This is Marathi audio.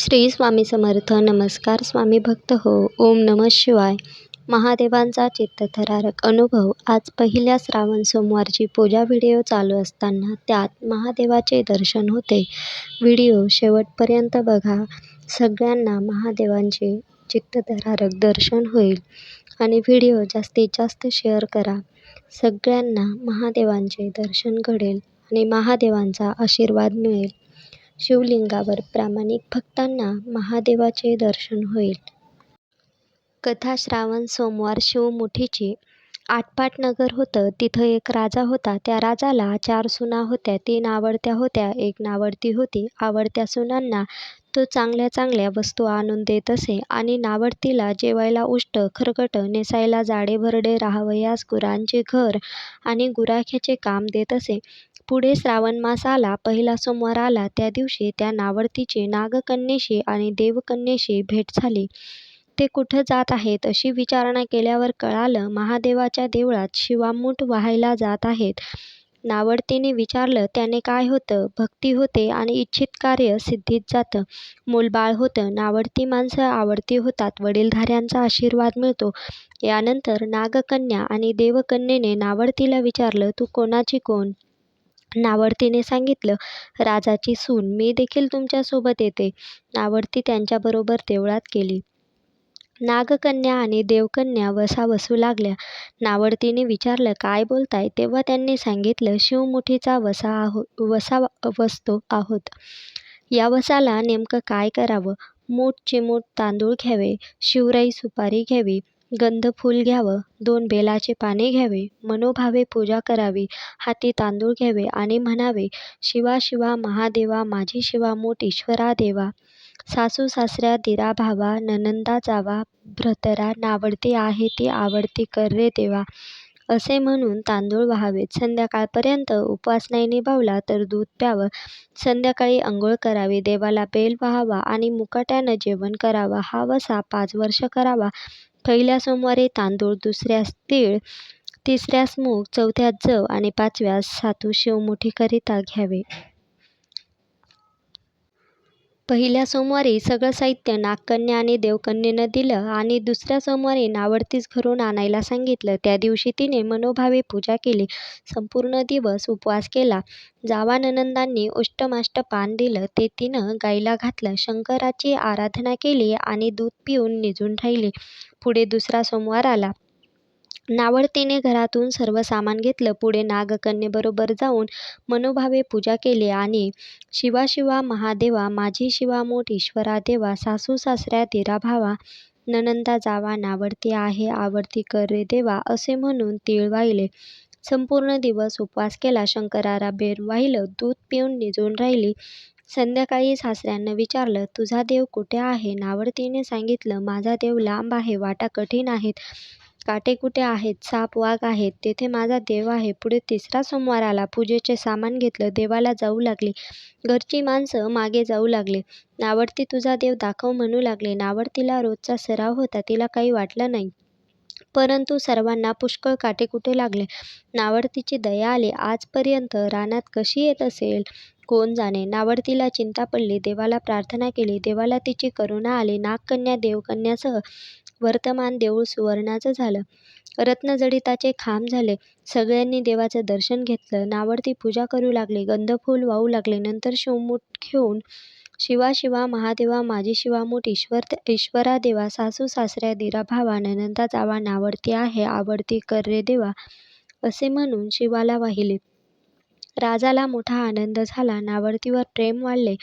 श्री स्वामी समर्थ. नमस्कार स्वामी भक्त हो. ओम नमः शिवाय. महादेवांचा चित्तथरारक अनुभव. आज पहिल्या श्रावण सोमवारची पूजा व्हिडिओ चालू असताना त्यात महादेवाचे दर्शन होते. व्हिडिओ शेवटपर्यंत बघा. सगळ्यांना महादेवांचे चित्तथरारक दर्शन होईल. आणि व्हिडिओ जास्तीत जास्त शेअर करा. सगळ्यांना महादेवांचे दर्शन घडेल आणि महादेवांचा आशीर्वाद मिळेल. शिवलिंगावर प्रामाणिक भक्तांना महादेवाचे दर्शन होईल. कथा श्रावण सोमवार शिवमुठीची आटपाट नगर होतं. तिथं एक राजा होता. त्या राजाला चार सुना होत्या. तीन आवडत्या होत्या. एक नावडती होती. आवडत्या सुनांना तो चांगल्या चांगल्या वस्तू आणून देत असे आणि नावडतीला जेवायला उष्ट खरकट नेसायला जाडे भरडे राहावयास गुरांचे घर आणि गुराख्याचे काम देत असे. पुढे श्रावण मास आला पहिला सोमवार आला त्या दिवशी त्या नावडतीची नागकन्येशी आणि देवकन्येशी भेट झाली. ते कुठं जात आहेत अशी विचारणा केल्यावर कळालं महादेवाच्या देवळात शिवामूठ वाहायला जात आहेत. नावडतीने विचारलं त्याने काय होतं? भक्ती होते आणि इच्छित कार्य सिद्धीत जातं. मूलबाळ होतं नावडती माणसं आवडती होतात वडीलधाऱ्यांचा आशीर्वाद मिळतो. यानंतर नागकन्या आणि देवकन्येने नावडतीला विचारलं तू कोणाची कोण? नावडतीने सांगितलं राजाची सून मी देखील तुमच्यासोबत येते. नावडती त्यांच्याबरोबर देवळात गेली. नागकन्या आणि देवकन्या वसा बसू लागल्या. नावडतीने विचारलं काय बोलताय? तेव्हा त्यांनी सांगितलं शिवमुठीचा वसा आहो वसा वसतो आहोत. या वसाला नेमकं काय करावं? मूठ चिमूट तांदूळ घ्यावे शिवराई सुपारी घ्यावी गंधफूल घ्यावं. दोन बेलाचे पाने घ्यावे. मनोभावे पूजा करावी. हाती तांदूळ घ्यावे आणि म्हणावे शिवा शिवा महादेवा माझी शिवा मूठ ईश्वरा देवा. सासू सासऱ्या दिरा भावा ननंदा जावा. भ्रतरा नावडती आहे ती आवडती कर रे देवा असे म्हणून तांदूळ वहावेत. संध्याकाळपर्यंत उपवास नाही निभावला तर दूध प्यावं. संध्याकाळी अंघोळ करावी. देवाला बेल व्हावा आणि मुकाट्यानं जेवण करावं. हा वसा पाच वर्ष करावा. पहिल्या सोमवारी तांदूळ दुसऱ्यास तीळ तिसऱ्यास मूग चौथ्यास जव आणि पाचव्यास सातू शिवमुठीकरिता घ्यावे. पहिल्या सोमवारी सगळं साहित्य नागकन्या आणि देवकन्येनं दिलं आणि दुसऱ्या सोमवारी नावडतीस घरून आणायला सांगितलं. त्या दिवशी तिने मनोभावे पूजा केली. संपूर्ण दिवस उपवास केला. जावा नणंदांनी उष्टमाष्ट पान दिलं. ते तिनं गाईला घातलं. शंकराची आराधना केली आणि दूध पिऊन निजून राहिली. पुढे दुसरा सोमवार आला. नावडतीने घरातून सर्व सामान घेतलं. पुढे नागकन्येबरोबर जाऊन मनोभावे पूजा केली आणि शिवा शिवा महादेवा माझी शिवा मोठीश्वरा ईश्वरा देवा सासू सासऱ्या दिरा भावा नणंदा जावा नावडती आहे आवडती कर रे देवा असे म्हणून तीळ वाहिले. संपूर्ण दिवस उपवास केला. शंकराला बेर वाहिलं. दूध पिऊन निजून राहिली. संध्याकाळी सासऱ्यांना विचारलं तुझा देव कुठे आहे? नावडतीने सांगितलं माझा देव लांब आहे. वाटा कठीण आहेत. काटे कुठे आहेत? साप वाघ आहेत. तेथे माझा देव आहे. पुढे तिसरा सोमवार आला. पूजेचे सामान घेतलं. देवाला जाऊ लागले. घरची माणसं मागे जाऊ लागले. नावडती तुझा देव दाखव म्हणू लागले. नावडतीला रोजचा सराव होता. तिला काही वाटलं नाही. परंतु सर्वांना पुष्कळ काटेकुटे लागले? नावडतीची दया आली. आजपर्यंत रानात कशी येत असेल? कोण जाणे? नावडतीला चिंता पडली. देवाला प्रार्थना केली. देवाला तिची करुणा आली. नागकन्या देवकन्यासह वर्तमान देऊळ सुवर्णाचं झालं. रत्नजडिताचे खांब झाले. सगळ्यांनी देवाचं दर्शन घेतलं. नावडती पूजा करू लागली. गंधफूल वाहू लागले. नंतर शिवमूठ घेऊन शिवा शिवा महादेवा माझी शिवामूठ ईश्वर ईश्वरा देवा सासू सासऱ्या दिरा भावा ननंदा जावा नावडती आहे आवडती कर रे देवा असे म्हणून शिवाला वाहिले. राजाला मोठा आनंद झाला. नावडतीवर प्रेम वाढले.